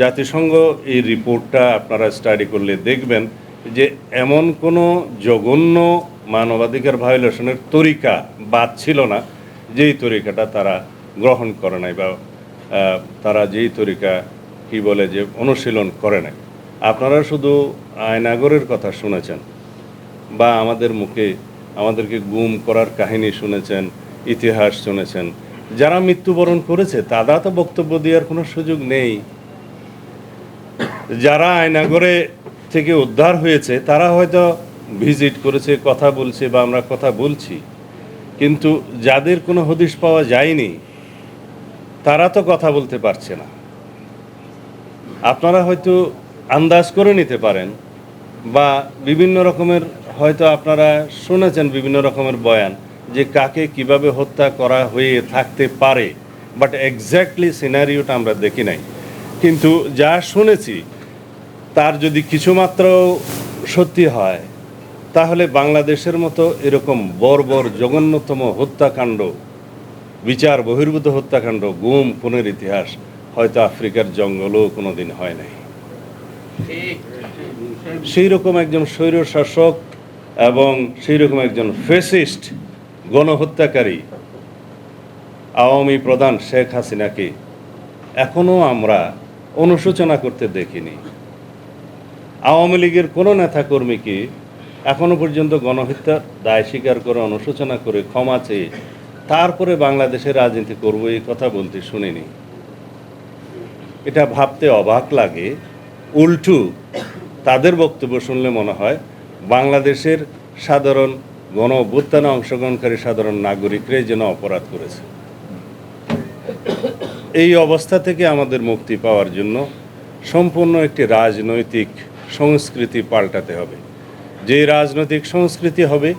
জাতিসংঘ এই রিপোর্টটা আপনারা স্টাডি করলে দেখবেন যে এমন কোনো জঘন্য মানবাধিকার ভায়োলেশনের তরিকা বাদ ছিল না, যেই তরিকাটা তারা গ্রহণ করে নাই বা তারা যেই তরিকা কি বলে যে অনুশীলন করে নাই। আপনারা শুধু আয়নাগরের কথা শুনেছেন বা আমাদের মুখে আমাদেরকে গুম করার কাহিনী শুনেছেন, ইতিহাস শুনেছেন, যারা মৃত্যুবরণ করেছে, তারা তো বক্তব্য দেওয়ার কোনো সুযোগ নেই। যারা আয়নাগরে থেকে উদ্ধার হয়েছে, তারা হয়তো ভিজিট করেছে, কথা বলছে বা আমরা কথা বলছি। কিন্তু যাদের কোনো হদিশ পাওয়া যায়নি, তারা তো কথা বলতে পারছে না। আপনারা হয়তো আন্দাজ করে নিতে পারেন বা বিভিন্ন রকমের হয়তো আপনারা শুনেছেন বিভিন্ন রকমের বয়ান যে কাকে কীভাবে হত্যা করা হয়ে থাকতে পারে বাট এক্স্যাক্টলি সিনারিওটা আমরা দেখি নাই। কিন্তু যা শুনেছি তার যদি কিছুমাত্র সত্যি হয়, তাহলে বাংলাদেশের মতো এরকম বর্বর জঘন্যতম হত্যাকাণ্ড, বিচার বহির্ভূত হত্যাকাণ্ড গুম খুনের ইতিহাস হয়তো আফ্রিকার জঙ্গলও কোনোদিন হয় নাই। সেই রকম একজন স্বৈর শাসক এবং সেই রকম একজন ফেসিস্ট গণহত্যাকারী আওয়ামী প্রধান শেখ হাসিনাকে এখনও আমরা অনুশোচনা করতে দেখিনি। আওয়ামী লীগের কোনো নেতাকর্মীকে এখনও পর্যন্ত গণহত্যার দায় স্বীকার করে, অনুশোচনা করে, ক্ষমা চেয়ে তারপরে বাংলাদেশের রাজনীতি করব এই কথা বলতে শুনিনি। এটা ভাবতে অবাক লাগে। উল্টু তাদের বক্তব্য শুনলে মনে হয় বাংলাদেশের সাধারণ গণ অভ্যুত্থানে অংশগ্রহণকারী সাধারণ নাগরিকরাই যেন অপরাধ করেছে। এই অবস্থা থেকে আমাদের মুক্তি পাওয়ার জন্য সম্পূর্ণ একটি রাজনৈতিক সংস্কৃতি পাল্টাতে হবে। যে রাজনৈতিক সংস্কৃতি হবে,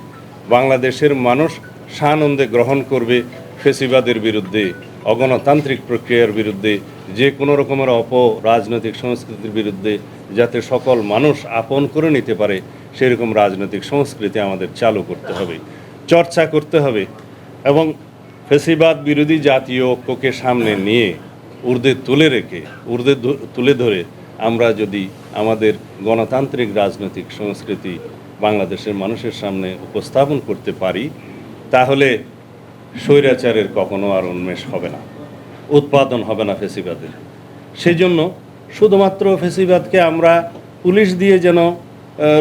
বাংলাদেশের মানুষ সানন্দে গ্রহণ করবে ফেসিবাদের বিরুদ্ধে, অগণতান্ত্রিক প্রক্রিয়ার বিরুদ্ধে, যে কোনো রকমের অপ রাজনৈতিক সংস্কৃতির বিরুদ্ধে, যাতে সকল মানুষ আপন করে নিতে পারে, সেরকম রাজনৈতিক সংস্কৃতি আমাদের চালু করতে হবে, চর্চা করতে হবে এবং ফেসিবাদ বিরোধী জাতীয় ঐক্যকে সামনে নিয়ে ঊর্ধ্বে তুলে রেখে ধ- তুলে ধরে আমরা যদি আমাদের গণতান্ত্রিক রাজনৈতিক সংস্কৃতি বাংলাদেশের মানুষের সামনে উপস্থাপন করতে পারি, তাহলে স্বৈরাচারের কখনো আর উন্মেষ হবে না, উৎপাদন হবে না ফেসিবাদের সেই জন্য শুধুমাত্র ফেসিবাদকে আমরা পুলিশ দিয়ে যেন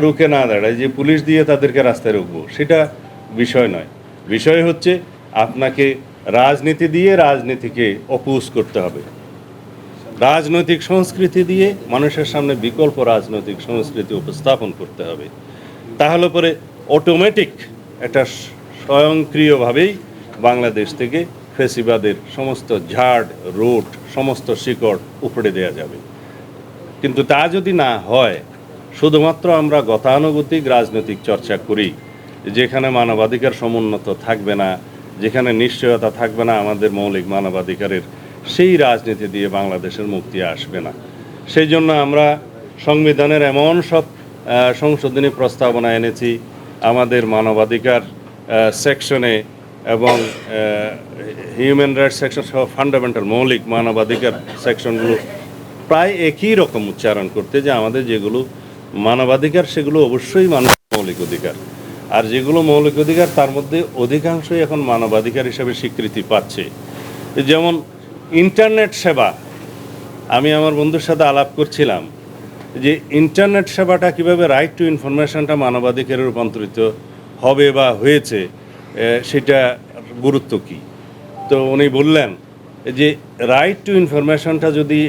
রুখে না দাঁড়ায় যে পুলিশ দিয়ে তাদেরকে রাস্তায় রুখবো, সেটা বিষয় নয়। বিষয় হচ্ছে আপনাকে রাজনীতি দিয়ে রাজনীতিকে অপুষ করতে হবে। রাজনৈতিক সংস্কৃতি দিয়ে মানুষের সামনে বিকল্প রাজনৈতিক সংস্কৃতি উপস্থাপন করতে হবে। তাহলে পরে অটোমেটিক একটা স্বয়ংক্রিয়ভাবেই বাংলাদেশ থেকে ফেসিবাদের সমস্ত ঝাড়, রুট, সমস্ত শিকড় উপড়ে দেওয়া যাবে। কিন্তু তা যদি না হয়, শুধুমাত্র আমরা গতানুগতিক রাজনৈতিক চর্চা করি, যেখানে মানবাধিকার সমুন্নত থাকবে না, যেখানে নিশ্চয়তা থাকবে না আমাদের মৌলিক মানবাধিকারের সেই রাজনীতি দিয়ে বাংলাদেশের মুক্তি আসবে না। সেই জন্য আমরা সংবিধানের এমন সব সংশোধনী প্রস্তাবনা এনেছি, আমাদের মানবাধিকার সেকশনে এবং হিউম্যান রাইটস সেকশন সহ ফান্ডামেন্টাল মৌলিক মানবাধিকার সেকশনগুলো প্রায় একই রকম উচ্চারণ করতে যে আমাদের যেগুলো মানবাধিকার, সেগুলো অবশ্যই মানুষ মৌলিক অধিকার। আর যেগুলো মৌলিক অধিকার, তার মধ্যে অধিকাংশই এখন মানবাধিকার হিসেবে স্বীকৃতি পাচ্ছে। যেমন ইন্টারনেট সেবা, আমি আমার বন্ধুর সাথে আলাপ করছিলাম যে ইন্টারনেট সেবাটা কীভাবে রাইট টু ইনফরমেশনটা মানবাধিকারে রূপান্তরিত হবে বা হয়েছে সেটা গুরুত্ব কী? তো উনি বললেন যে রাইট টু ইনফরমেশনটা যদি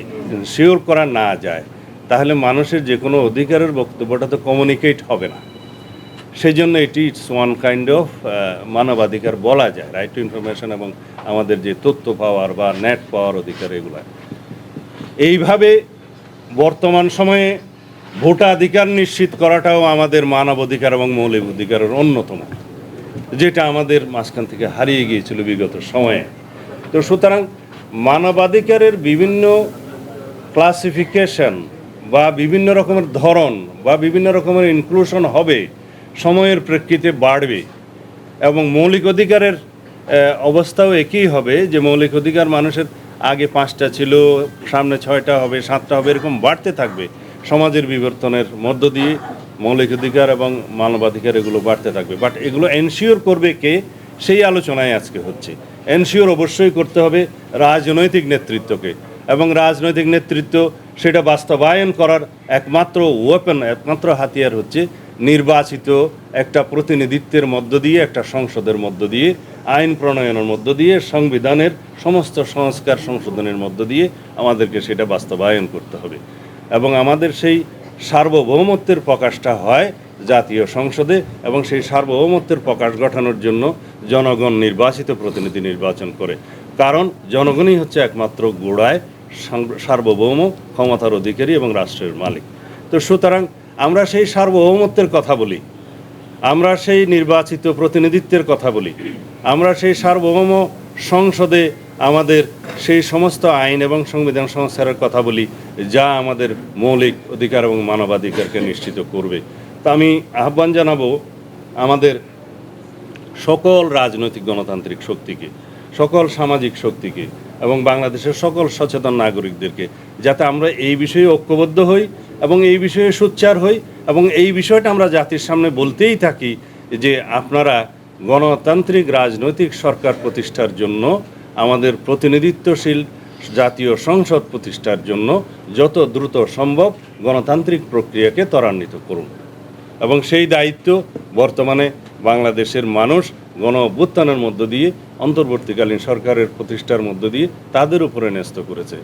শিওর করা না যায়, তাহলে মানুষের যে কোনো অধিকারের বক্তব্যটা তো কমিউনিকেট হবে না। সেই জন্য এটি ইটস ওয়ান কাইন্ড অফ মানবাধিকার বলা যায় রাইট টু ইনফরমেশন এবং আমাদের যে তথ্য পাওয়ার বা নেট পাওয়ার অধিকার এগুলো। এইভাবে বর্তমান সময়ে ভোটাধিকার নিশ্চিত করাটাও আমাদের মানব অধিকার এবং মৌলিক অধিকারের অন্যতম, যেটা আমাদের মাঝখান থেকে হারিয়ে গিয়েছিল বিগত সময়ে। তো সুতরাং মানবাধিকারের বিভিন্ন ক্লাসিফিকেশন বা বিভিন্ন রকমের ধরন বা বিভিন্ন রকমের ইনক্লুশন হবে সময়ের প্রেক্ষিতে বাড়বে এবং মৌলিক অধিকারের অবস্থাও একই হবে যে মৌলিক অধিকার মানুষের আগে পাঁচটা ছিল, সামনে ছয়টা হবে, সাতটা হবে, এরকম বাড়তে থাকবে। সমাজের বিবর্তনের মধ্য দিয়ে মৌলিক অধিকার এবং মানবাধিকার এগুলো বাড়তে থাকবে। বাট এগুলো এনশিওর করবে কে? সেই আলোচনায় আজকে হচ্ছে। এনশিওর অবশ্যই করতে হবে রাজনৈতিক নেতৃত্বকে এবং রাজনৈতিক নেতৃত্ব সেটা বাস্তবায়ন করার একমাত্র ওয়েপন একমাত্র হাতিয়ার হচ্ছে নির্বাচিত একটা প্রতিনিধিত্বের মধ্য দিয়ে, একটা সংসদের মধ্য দিয়ে, আইন প্রণয়নের মধ্য দিয়ে, সংবিধানের সমস্ত সংস্কার সংশোধনের মধ্য দিয়ে আমাদেরকে সেটা বাস্তবায়ন করতে হবে। এবং আমাদের সেই সার্বভৌমত্বের প্রকাশটা হয় জাতীয় সংসদে এবং সেই সার্বভৌমত্বের প্রকাশ ঘটানোর জন্য জনগণ নির্বাচিত প্রতিনিধি নির্বাচন করে। কারণ জনগণই হচ্ছে একমাত্র গোড়ায় সার্বভৌম ক্ষমতার অধিকারী এবং রাষ্ট্রের মালিক। তো সুতরাং আমরা সেই সার্বভৌমত্বের কথা বলি। আমরা সেই নির্বাচিত প্রতিনিধিত্বের কথা বলি। আমরা সেই সার্বভৌম সংসদে আমাদের সেই সমস্ত আইন এবং সংবিধান সংস্কারের কথা বলি, যা আমাদের মৌলিক অধিকার এবং মানবাধিকারকে নিশ্চিত করবে। তা আমি আহ্বান জানাব আমাদের সকল রাজনৈতিক গণতান্ত্রিক শক্তিকে। সকল সামাজিক শক্তিকে এবং বাংলাদেশের সকল সচেতন নাগরিকদেরকে, যাতে আমরা এই বিষয়ে ঐক্যবদ্ধ হই এবং এই বিষয়ে সোচ্চার হই এবং এই বিষয়টা আমরা জাতির সামনে বলতেই থাকি যে আপনারা গণতান্ত্রিক রাজনৈতিক সরকার প্রতিষ্ঠার জন্য, আমাদের প্রতিনিধিত্বশীল জাতীয় সংসদ প্রতিষ্ঠার জন্য যত দ্রুত সম্ভব গণতান্ত্রিক প্রক্রিয়াকে ত্বরান্বিত করুন। এবং সেই দায়িত্ব বর্তমানে বাংলাদেশের মানুষ গণ অভ্যুত্থানের মধ্য দিয়ে অন্তর্বর্তীকালীন সরকারের প্রতিষ্ঠার মধ্য দিয়ে তাদের উপরে ন্যস্ত করেছে।